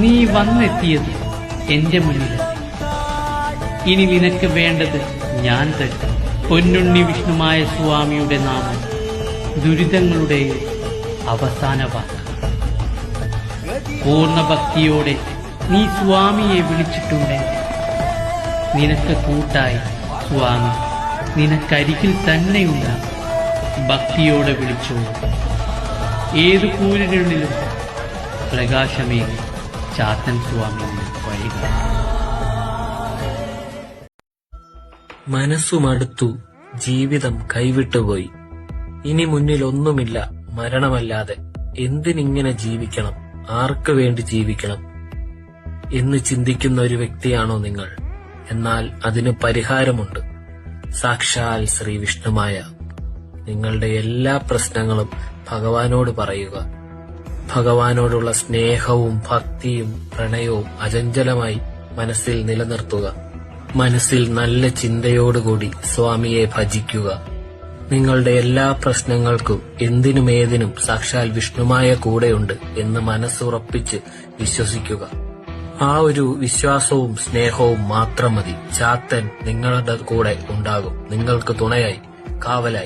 നീ വന്നെത്തിയത് എന്റെ മുന്നിൽ. ഇനി നിനക്ക് വേണ്ടത് ഞാൻ തരും പൊന്നുണ്ണി വിഷ്ണുമായ സ്വാമിയുടെ നാമം ദുരിതങ്ങളുടെ അവസാന വാക്ക്. പൂർണ ഭക്തിയോടെ നീ സ്വാമിയെ വിളിച്ചിട്ടുണ്ടെങ്കിൽ നിനക്ക് കൂട്ടായി സ്വാമി നിനക്കരികിൽ തന്നെയുണ്ടാകും ഭക്തിയോടെ വിളിച്ചോ ഏതു കൂരിനുള്ളിലും പ്രകാശമേകി. ചാത്തൻ സ്വാമി വഴികൾ മനസ്സുമടുത്തു ജീവിതം കൈവിട്ടുപോയി. ഇനി മുന്നിൽ ഒന്നുമില്ല മരണമല്ലാതെ എന്തിനിങ്ങനെ ജീവിക്കണം? ആർക്കു വേണ്ടി ജീവിക്കണം? എന്ന് ചിന്തിക്കുന്ന ഒരു വ്യക്തിയാണോ നിങ്ങൾ? എന്നാൽ അതിന് പരിഹാരമുണ്ട്. സാക്ഷാൽ ശ്രീ വിഷ്ണുമായ നിങ്ങളുടെ എല്ലാ പ്രശ്നങ്ങളും ഭഗവാനോട് പറയുക. ഭഗവാനോടുള്ള സ്നേഹവും ഭക്തിയും പ്രണയവും അചഞ്ചലമായി മനസ്സിൽ നിലനിർത്തുക. മനസ്സിൽ നല്ല ചിന്തയോടുകൂടി സ്വാമിയെ ഭജിക്കുക. നിങ്ങളുടെ എല്ലാ പ്രശ്നങ്ങൾക്കും എന്തിനും ഏതിനും സാക്ഷാൽ വിഷ്ണുമായ കൂടെയുണ്ട് എന്ന് മനസ്സുറപ്പിച്ച് വിശ്വസിക്കുക. ആ ഒരു വിശ്വാസവും സ്നേഹവും മാത്രം മതി. ചാത്തൻ നിങ്ങളുടെ കൂടെ ഉണ്ടാകും. നിങ്ങൾക്ക് തുണയായി കാവലായി.